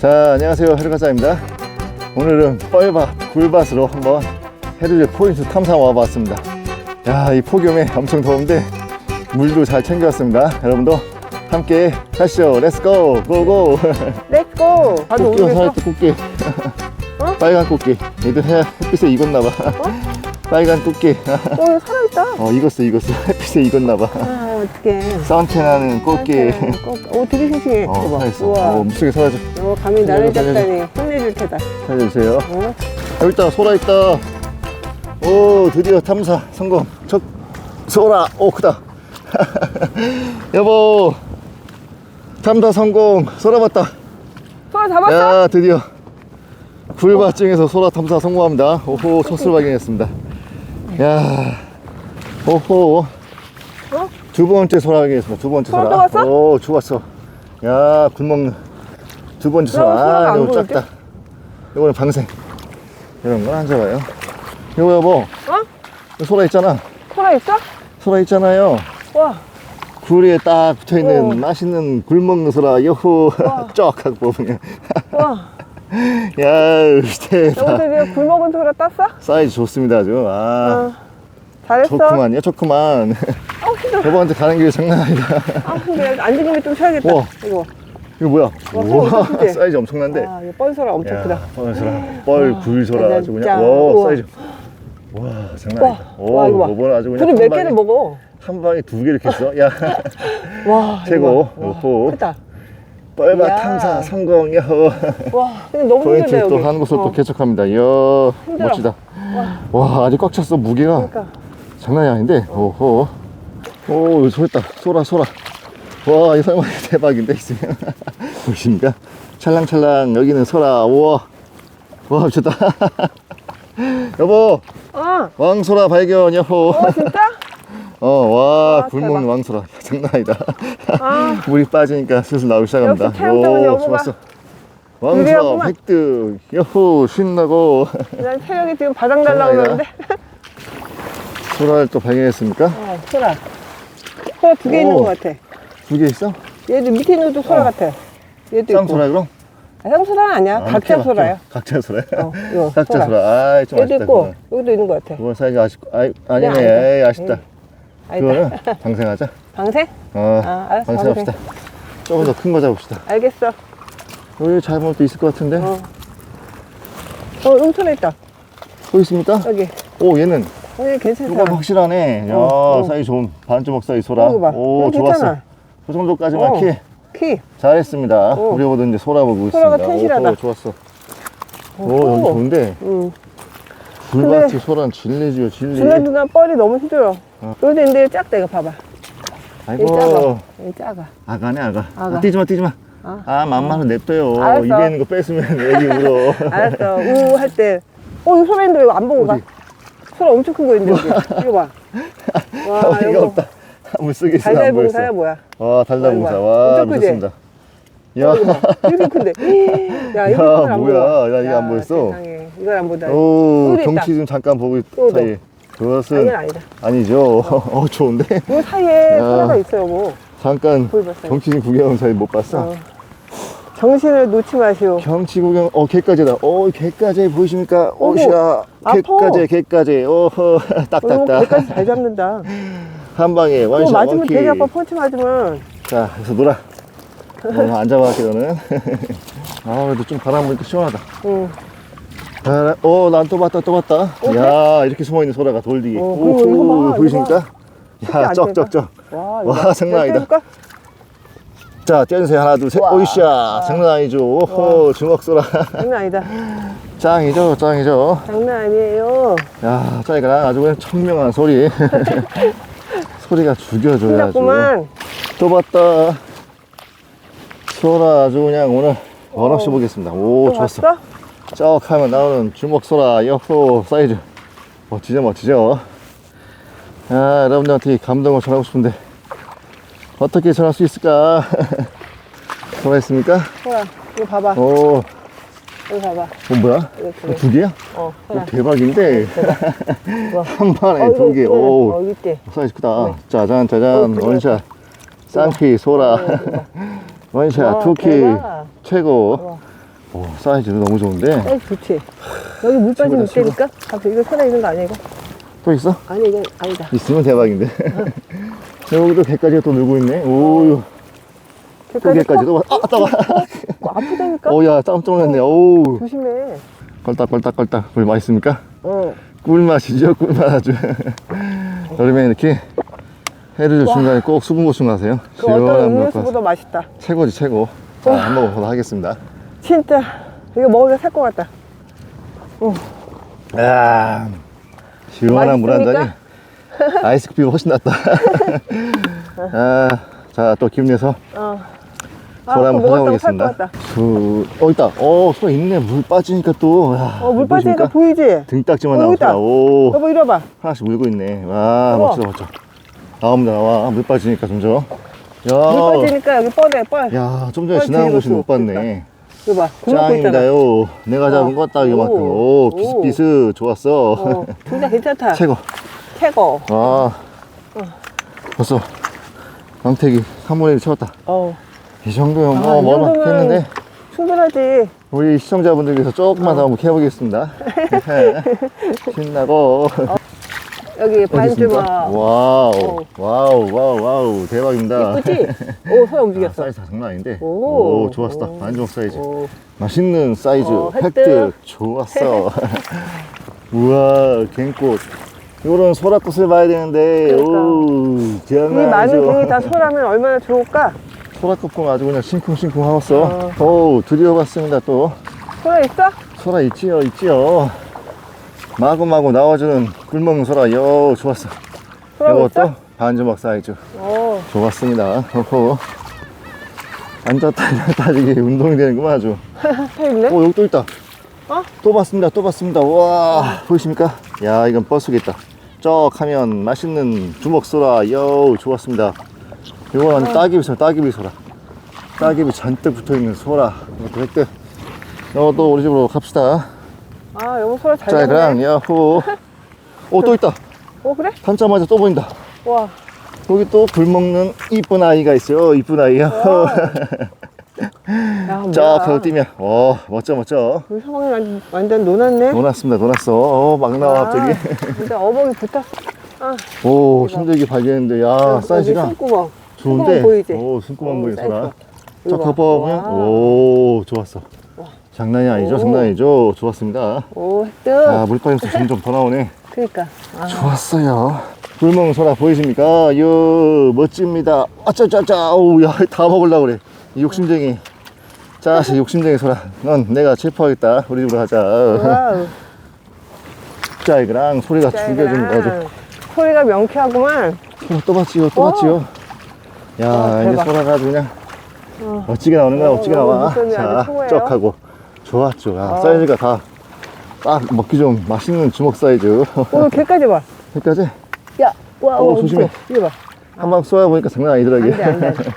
자 안녕하세요. 헤르가사입니다. 오늘은 뻘밭 굴밭으로 한번 해루질 포인트 탐사 와봤습니다. 야 이 폭염에 엄청 더운데 물도 잘 챙겨왔습니다. 여러분도 함께 가시죠. 렛츠고 고고 렛츠고! 다들 꽃게 오겠어? 살았다 꽃게. 어? 빨간 꽃게. 얘들 해, 햇빛에 익었나봐. 빨간 꽃게. 어, 여기 살아있다. 어 익었어 익었어. 햇빛에 익었나봐. 아, 어떡해. 산테나는 꽃게 오, 되게 싱싱해. 어 봐. 살아있어. 우와. 어 물속에 사라져 어, 감히 나를 살려줘, 잡다니. 혼내줄 테다. 살려주세요. 어? 여기 있다 소라 있다. 오 드디어 탐사 성공. 첫 소라. 오 크다. 여보 탐사 성공. 소라 봤다. 소라 잡았어? 야 드디어 굴밭 중에서 소라 탐사 성공합니다. 오호 첫 술 발견했습니다. 야 오호 어? 두 번째 소라 발견했습니다 두 번째 소라 또 왔어? 오 좋았어 야 굴먹는 두 번째 소라 아안 이거? 작다 이거는 방생 이런 건 안 잡아요 이거 여보 어? 소라 있잖아 소라 있어? 소라 있잖아요 와. 굴에 딱 붙어 있는 어. 맛있는 굴 먹는 소라 와. 쫙 하고 뽑으면 와. 야 대박 여기서 이제 굴 먹은 소라 땄어? 사이즈 좋습니다 아주 아 어. 잘했어. 좋구만요 좋구만 아우, 힘들어. 여보한테 가는 길이 장난 아니다 아, 힘들어. 앉은 김에 좀 쉬어야겠다. 우와. 이거. 이거 뭐야 와, 우와 크지? 사이즈 엄청난데 아, 이거 뻘소라 엄청 크다. 뻘 소라 뻘 굴 소라 아주. 그냥 와 우와. 사이즈 와 장난 와, 아니다 와, 이거 봐. 이거는 아주 그냥 한몇 방에- 개를 먹어? 한 방에 두개 이렇게 했어 야 와. 최고. 이거 봐. 와, 오호. 크다. 뻘밭. 탐사 성공 야호 와, 근데 너무 포인트 힘들다, 또 여기. 하는 곳을 어. 또 개척합니다 이야 힘들어. 멋지다 와 아직 꽉 찼어 무게가 그러니까. 장난이 아닌데 오호 오 여기 소했다. 소라 소라. 와 이 설마 대박인데 있으면 보십니까? 찰랑찰랑 여기는 소라. 우와. 와 미쳤다. 여보. 어, 왕소라 발견 여호 어, 진짜? 어 와 와, 굴먹는 대박. 왕소라. 장난 아니다. 아, 물이 빠지니까 슬슬 나오기 시작합니다. 역시 여보가 좋았어. 왕소라 유리하구만. 획득. 여호 신나고. 난 체력이 지금 바닥 장난 아니다. 날라오는데. 소라를 또 발견했습니까? 어, 소라. 소라 두 개 있는 오. 것 같아. 두 개 있어? 얘도 밑에 있는 것도 소라 어. 같아. 얘도 있고. 쌍소라 그럼? 아, 쌍소라는 아니야. 아, 각자 소라야. 각자 소라야? 어, 이거 각자 소라. 소라. 아이, 좀 얘도 아쉽다. 있고, 그거는. 여기도 있는 것 같아. 그건 사이즈 아쉽고, 아이, 아니네. 아니다. 에이, 아쉽다. 아니다. 그거는 방생하자. 방생? 어, 아, 알았어, 방생합시다. 조금 더 큰 거 잡읍시다. 알겠어. 여기 잡으면 또 있을 것 같은데. 어. 어, 소라 있다. 또 있습니까? 여기. 오, 얘는. 여기 괜찮다. 이건 확실하네. 야, 어, 어. 사이즈 좋은 반주먹 사이즈 소라. 어, 이거 봐. 오, 이거 좋았어. 괜찮아. 그 정도까지만 어. 키. 키. 잘했습니다. 어. 우리 보도 이제 소라 보고 소라가 있습니다. 튼실하다. 오, 좋았어. 오, 여기 좋은데. 응. 불밭이 소란 진리지요, 진리. 중간중간 뻘이 너무 힘들어. 어. 작다, 이거 봐봐. 얘. 아이고. 얘 작아. 아가네, 아가. 아가. 아, 뛰지 마, 뛰지 마. 아. 아, 맘마로 냅둬요. 알았어. 입에 있는 거 뺐으면 애기 울어. 알았어. 우할 때. 어, 소라 있는데 이거 안 보고 가. 어디? 소라 엄청 큰 거 있는데, 여기. 이거 봐. 와, 어이가 이거. 없다. 물속에 있어 안 달달 봉사야, 보였어. 뭐야. 와, 달달 봉사. 어이구, 와, 엄청 크지? 미쳤습니다. 야, 이렇게 큰데. 야, 이거 야, 안 뭐야. 나 이거 안 보였어. 세상에. 이걸 안 보다. 오, 또 있다. 경치 좀 잠깐 보고 있 또, 또. 사이. 아, 그것은 아니다. 아니죠. 어, 좋은데? 이 사이에 야. 소라가 있어요, 뭐. 잠깐 보여봤어요. 경치 좀 구경하는 사이 못 봤어. 어. 정신을 놓지 마시오. 경치 구경, 어, 개까지다. 어, 개까지 보이십니까? 어구, 오샤. 아파. 개까지, 개까지. 어허, 어, 이거 딱딱딱. 배까지 잘 잡는다. 한 방에 이거 원샷, 맞으면 원킥. 되게 아파, 펀치 맞으면. 자, 그래서 놀아. 오늘 안 잡아갈게, 너는. 아, 그래도 좀 바람 부니까 시원하다. 응. 바람, 어, 난 또 봤다, 또 봤다. 어, 야, 이렇게 숨어있는 소라가 돌 뒤에. 어, 오, 그리고 이거 봐, 보이십니까? 이거 야, 안 쩍, 쩍, 쩍. 와, 와, 장난 아니다. 떼줄까? 자, 떼주세요. 하나, 둘, 셋. 와. 오이샤. 장난 아니죠. 오호, 주먹 소라. 장난 아니다. 짱이죠, 짱이죠. 장난 아니에요. 야, 짱이가 아주 그냥 청명한 소리. 소리가 죽여줘야죠. 신났구만. 또 봤다. 소라 아주 그냥 오늘 원없이 보겠습니다. 오, 또 좋았어. 봤어? 쩍 하면 나오는 주먹 소라 여호 사이즈. 멋지죠, 멋지죠. 아, 여러분들한테 이 감동을 전하고 싶은데 어떻게 전할 수 있을까? 소라 있습니까? 소라, 이거 봐봐. 오, 이거 봐봐. 어, 뭐야? 이거 두 어, 개. 개야? 어, 어, 소라. 대박인데. 이거. 한 번에 어, 두 개. 이거, 오, 어, 이때. 사이즈 크다. 네. 짜잔, 짜잔. 어, 그래. 원샷. 쌍피, 소라. 원샷, 와, 투키. 대박. 최고. 와. 오, 사이즈도 너무 좋은데. 사이즈 좋지. 여기 물 빠지면 최고다, 있다니까? 갑자기 이거 살아 있는 거 아니야, 이거? 또 있어? 아니, 이건 아니다. 있으면 대박인데. 여기도 개까지가 또 놀고 있네. 오, 또 개까지 개까지도. 와- 아, 따가. 뭐 아프다니까? 오, 야, 깜짝 놀랐네. 오, 조심해. 껄딱 껄딱 껄딱. 물 맛있습니까? 어. 꿀맛이죠, 꿀맛 아주. 여름에 이렇게 해를 줄 중간에 꼭 수분 보충하세요. 그 어떤 음료수보다 맛있다. 최고지, 최고. 자, 한번 먹어보도록 하겠습니다. 진짜. 이거 먹으면 살 것 같다. 아, 시원한 물 한 잔이 맛있습니까? 아이스크림이 훨씬 낫다. 아, 자, 또 기분 내서 어. 소라 한번 그거 먹었다고 살 것 찾아보겠습니다. 같다. 수, 어, 있다. 어, 소라 있네. 물 빠지니까 또. 야, 어, 물 빠지니까? 보이지? 등딱지만 어, 나오더라. 오, 여보, 이리 와봐. 하나씩 물고 있네. 와, 우와. 멋지다, 멋져. 나옵니다, 나와. 물 빠지니까 점점. 야, 물 빠지니까 여기 뻔해, 뻔. 야, 좀 전에 뻘 지나간 곳이 못 줘. 봤네. 이거 봐. 굴 먹고 있잖아. 짱입니다요. 내가 잡은 거딱 이만큼. 오, 오. 비스비스 좋았어. 어, 둘다 괜찮다. 최고. 최고. 아, 벌써 강택이 3분의 1 채웠다. 어. 이 정도면 아, 뭐, 이 뭐만 정도면 했는데, 충분하지. 우리 시청자분들 위해서 조금만 더 한번 해보겠습니다. 신나고. 여기 어디 있습니까? 반주먹. 와우, 어. 와우, 와우, 와우, 대박입니다. 이쁘지? 오, 손 아, 움직였어. 사이즈 장난 아닌데. 오. 오, 좋았다. 오. 반주먹 사이즈. 오. 맛있는 사이즈. 어, 획득. 획득. 좋았어. 우와, 갱꽃. 요런 소라꽃을 봐야 되는데, 그러니까. 오, 이 장난 많은. 갱이 다 소라면 얼마나 좋을까? 소라꽃 보면 아주 그냥 싱쿵싱쿵 하웠어. 어. 오, 드디어 봤습니다, 또. 소라 있어? 소라 있지요, 있지요. 마구마구 나와주는 꿀먹는 소라, 요, 좋았어. 소라 이것도 있어? 반주먹 사이즈. 어. 좋았습니다. 호호. 앉았다 일어났다 이게 운동이 되는구만 아주. 서 있네? 오 여기 또 있다. 어? 또 봤습니다. 또 봤습니다. 와 보이십니까? 야 이건 버스겠다. 쩍 하면 맛있는 주먹 소라. 요 좋았습니다. 이건 완전 따기비 소라. 따기비 소라. 따기비 잔뜩 붙어있는 소라. 이것도 획득. 이것도 우리 집으로 갑시다. 아, 여보 소라 잘자 잡네. 그랑 야호. 오 또 있다. 어, 그래? 담자마자 또 보인다. 와. 여기 또 굴 먹는 이쁜 아이가 있어요. 이쁜 아이야. 야, 뭐야. 쫙 하고 뛰면 어 멋져 멋져 우리 상황이 완- 완전 논았네? 놀았습니다 놀았어 어, 막 나와 갑자기 진짜 어복이 붙었어. 아, 오 힘들게 발견했는데 야 여기 아, 사이즈가 손구멍. 좋은데 손구멍 보이지? 오 사이즈. 쫙 이거 봐. 덮어보면 와. 오 좋았어 장난이 아니죠 오. 장난이 아니죠 좋았습니다 오, 획득. 야 물빠짐수 점점 더 나오네 그니까. 아, 좋았어요 굴멍 소라 보이십니까 요 멋집니다 아짜짜짜 오우 야 다 먹으려고 그래 이 욕심쟁이 자식 욕심쟁이 소라 넌 내가 체포하겠다 우리 집으로 가자 와우. 짤그랑 소리가 죽여주는 거죠. 소리가 명쾌하구만. 소라 또 봤지요, 또 어. 봤지요. 야, 어, 이제 대박. 소라가 아주 그냥 어. 멋지게 나오는 거야, 어, 멋지게 너무 나와. 무서운데 아주 자, 최고예요. 쩍 하고. 좋았죠. 야, 어. 사이즈가 다 딱 먹기 좀 맛있는 주먹 사이즈. 오, 걔까지 봐. 여기까지 야, 와, 어, 와, 조심해. 이거 봐. 한방 쏘아보니까 장난 아니더라, 이게. 안 돼, 안 돼, 안 돼.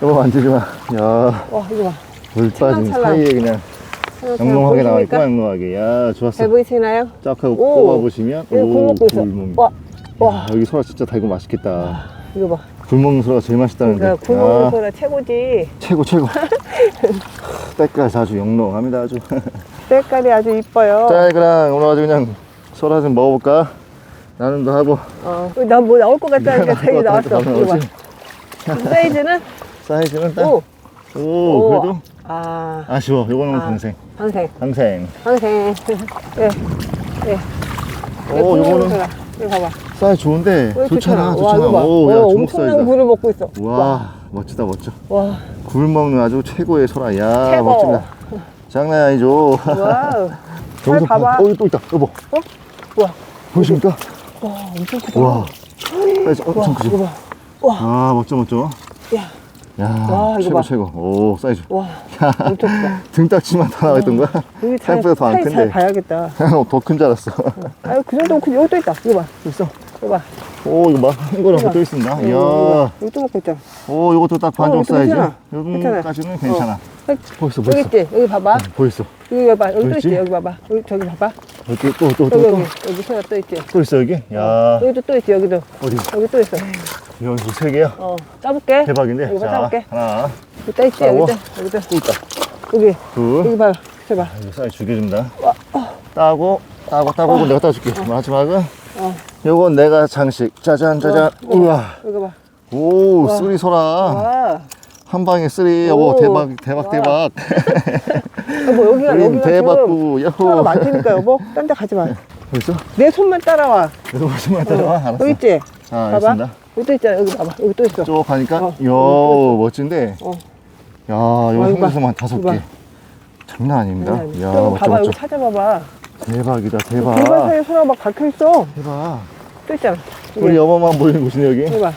너무 만지지 마. 야, 와, 이거 봐. 물 빠진 찰랑찰랑. 사이에 그냥 찰랑찰랑 영롱하게 나와 있고, 보이십니까? 영롱하게. 야, 좋았어. 잘 보이시나요? 쫙 하고 오. 뽑아보시면. 이거 굴 먹고 있어. 굴 와, 와, 야, 여기 소라 진짜 달고 맛있겠다. 이거 봐. 굴 먹는 소라가 제일 맛있다는데. 그러니까 굴 먹는 야. 소라 최고지. 최고 최고 때까지 아주 영롱합니다 아주 색깔이 아주 이뻐요. 자 그럼 오늘 아주 그냥 소라 좀 먹어볼까 나눔도 하고. 어, 난뭐 나올 것 같다니까 나올 색이 것 나왔어. 이거 봐. 사이즈는? 사이즈는 딱. 오, 오, 오. 그래도? 아, 아쉬워. 요거는 아. 방생. 방생, 방생. 방생. 예, 예. 오 요거는 이거 봐봐. 사이즈 좋은데. 어, 좋잖아 와, 좋잖아. 이거 봐. 오야 어, 주먹 엄청난 굴을 먹고 있어. 와 멋지다 멋져. 와, 굴 먹는 아주 최고의 소라. 야 최고. 멋집니다. 장난 아니죠. 와우. 잘 여기서 봐봐. 어 여기 또 있다. 여보. 와, 보이십니까 와, 엄청 크다. 와 사이즈 와, 엄청 크죠 이거 봐. 와, 아 멋져 멋져 야, 야 와, 이거 최고 봐. 최고 오 사이즈 와, 엄청 크다. 등딱지만 다 나와 있던 거야? 여기 잘, 생각보다 더 안 사이즈 잘 큰데 봐야겠다. 더 큰 줄 알았어 아유, 그 정도면 큰, 여기 또 있다. 이거 봐. 있어 이거 봐. 오 이거 막한 거랑 이거. 붙어 있습니다 어, 이거 봐. 이야 여기 또 먹고 있잖아. 오 이것도 딱 반정 어, 이것도 사이즈 괜찮아. 요즘까지는 괜찮아 여기 보였어 여기 보였어 있지? 여기 봐봐. 보였어 여기 봐봐. 여기 또? 있지? 여기 봐봐. 여기 저기 봐봐. 여기 또 또또또 여기 또, 여기 여기 소라 또 있지? 또 있어 여기 야 여기도 또 있지? 여기도 어디 여기 또 있어. 여기 세 개야 어, 짜볼게. 대박인데 이거 자 짜볼게. 하나 여기 또 있지? 여기도 여기도 또 있다 여기 둘. 여기 봐 해봐 이거 쌀 죽여준다. 따고, 따고, 따고, 내가 따줄게. 마지막은, 어. 요건 내가 장식. 짜잔, 짜잔. 어. 우와. 여기 봐 오, 쓰리 소라. 와. 한 방에 쓰리. 여보, 오. 대박, 대박, 와. 대박. 여보 여기가 우린 여기가 대박 지금 부, 하나가 야호. 많다니까 여보 딴 데 가지 마. 벌써? 내 손만 따라와. 그래서 따라와. 알았어. 여기 있지? 자, 봐봐. 알겠습니다. 여기 또 있잖아. 여기 봐봐. 여기 또 있어. 쭉 가니까, 어, 요, 멋진데. 어. 야, 이거 어, 이거 봐. 생수만 다섯 이거 개. 봐. 장난 아닙니다. 아니, 야, 또 멋져, 봐봐. 멋져. 여기 찾아봐봐. 대박이다, 골반 대박. 사이에 소라가 막 박혀 있어. 대박. 또 있잖아. 우리 여보만 보이는 곳이네, 여기. 봐.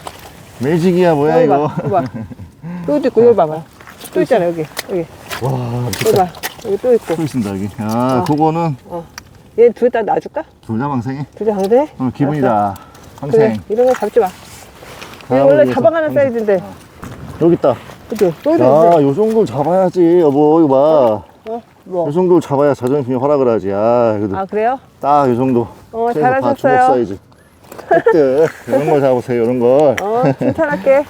매직이야, 뭐야, 여기 이거. 봐. 여기도 있고 여기 봐봐. 또 있잖아 여기. 여기. 와, 여기 미쳤다. 봐. 여기 또 있고. 또 있습니다, 여기. 야, 어. 그거는 얘 둘 다 놔줄까? 둘 다 망생이. 둘다 강대? 오늘 기분이다. 그래. 항생. 이런 거 잡지 마. 얘 사람을 원래 위해서 잡아가는. 사이즈인데. 여기 있다. 그치? 또 있어. 야, 요 정도 잡아야지, 여보. 이거 봐. 어? 뭐? 요 정도 잡아야 자존심이 허락을 하지. 아, 그래도 아 그래요? 딱 요 정도. 어 잘하셨어요. 사이즈. 획득. 이런 걸 잡으세요, 이런 걸. 어 칭찬할게.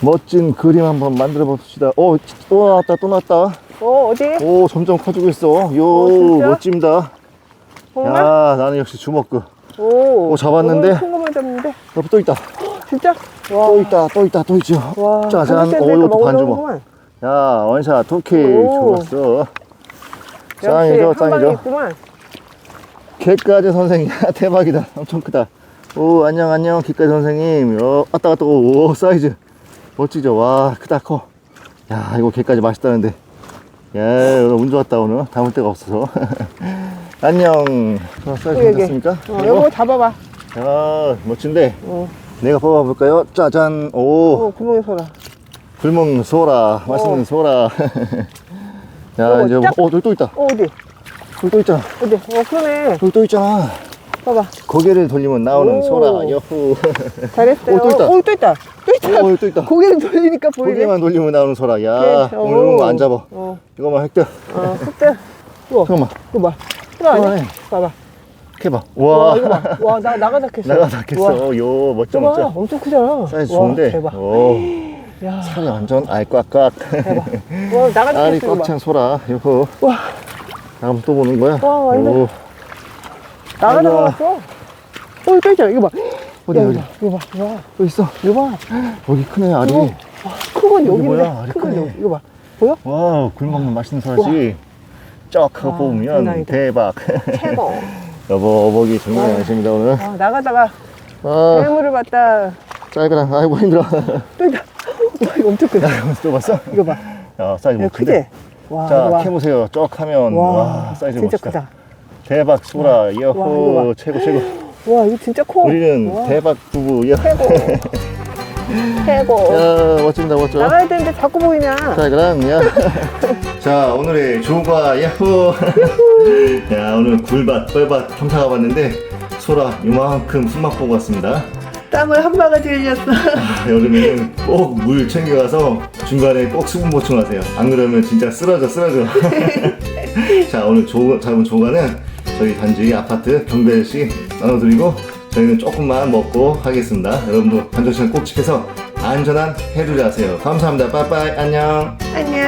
멋진 그림 한번 만들어 봅시다. 오, 또 나왔다, 또 나왔다. 어 어디? 오, 점점 커지고 있어. 요, 어, 진짜? 멋집니다. 정말? 야, 나는 역시 주먹급. 오. 오, 잡았는데? 오, 큰 거만 잡는데? 옆에 또 있다. 진짜? 와. 또 있다, 또 있다, 또 있죠. 와. 짜잔. 오, 이것도 너무 반주먹. 야, 원샷, 투키. 오. 좋았어. 짱이죠, 짱이죠. 있구만. 개까지 선생님, 야, 대박이다. 엄청 크다. 오, 안녕, 안녕, 개까지 선생님. 어, 왔다 갔다, 오, 오, 사이즈. 멋지죠? 와, 크다, 커. 야, 이거 개까지 맛있다는데. 야, 오늘 운 좋았다, 오늘. 담을 데가 없어서. 안녕. 자, 사이즈 여기. 괜찮습니까? 어, 요거 잡아봐. 야, 멋진데. 어. 내가 뽑아볼까요? 짜잔. 오, 어, 구멍이 소라. 불멍 소라. 맛있는 어. 소라. 야, 요거 이제, 짝. 어, 저기 또 있다. 어, 어디? 저기 또 있잖아. 어디? 어, 그러네. 저기 또 있잖아. 봐봐. 고개를 돌리면 나오는 오. 소라. 여후. 잘했어요. 오, 또 있다. 어, 또 있다. 또 있다. 오, 또 있다. 고개를 돌리니까 보이네. 고개만 돌리면 나오는 소라. 야, 오케이. 오늘 이런 거안 잡아. 어, 이거만 획득. 어, 그때. 우와, 잠깐만. 이거 봐. 이거 아니야? 봐봐. 해봐. 와, 와, 이거 봐. 와, 나, 나가 닿겠어. 나가 닿겠어. 와, 요, 멋져, 이거 봐. 멋져. 엄청 크잖아. 사이즈 와, 좋은데. 대박. 오, 야, 살이 완전 알 꽉꽉. 대박. 와, 나가 알이 닿겠어. 이거 꽉 봐. 찬 소라. 요거. 와, 다음 또 보는 거야. 와, 완전- 오, 나가 아이고. 닿았어. 어, 또 있잖아. 이거 봐. 어디, 야, 어디? 이거 봐. 이거 봐. 또 있어. 이거 봐. 여기 크네, 알이. 이거. 큰건 여기 여기인데. 뭐야? 알이 큰건 크네. 여기. 이거 봐. 보여? 와, 굴 먹는 맛있는 소라지. 쩍 하고 와, 뽑으면 장난 아니다. 대박. 최고. 여보, 어복이 장난이 아니십니다, 오늘. 아, 나가다가 아, 괴물을 봤다. 짧으라. 아이고, 힘들어. 또 있다. 와, 이거 엄청 크다. 또 봤어? 이거 봐. 야, 사이즈 야, 뭐 크지? 큰데? 와, 이거 자, 봐. 캐보세요. 쩍 하면. 와, 와, 사이즈 진짜 멋있다. 크다. 대박 소라. 이거 여호, 봐. 최고, 최고. 와, 이거 진짜 커. 우리는 와, 대박 부부. 야, 최고. 최고. 야 멋집니다, 멋져. 나가야 되는데 자꾸 보이냐. 자, 그럼, 야. 자, 오늘의 조과, 야호. 야, 오늘 굴밭, 뻘밭 탐사가 봤는데, 소라 요만큼 숨막 보고 왔습니다. 땀을 한 바가지 흘렸어. 아, 여름에는 꼭 물 챙겨가서 중간에 꼭 수분 보충하세요. 안 그러면 진짜 쓰러져, 쓰러져. 자, 오늘 조, 잡은 조과는 저희 단지 아파트 경배씨 나눠드리고 저희는 조금만 먹고 하겠습니다. 여러분도 관절 시간 꼭 지켜서 안전한 해루리 하세요. 감사합니다. 빠이빠이. 안녕. 안녕.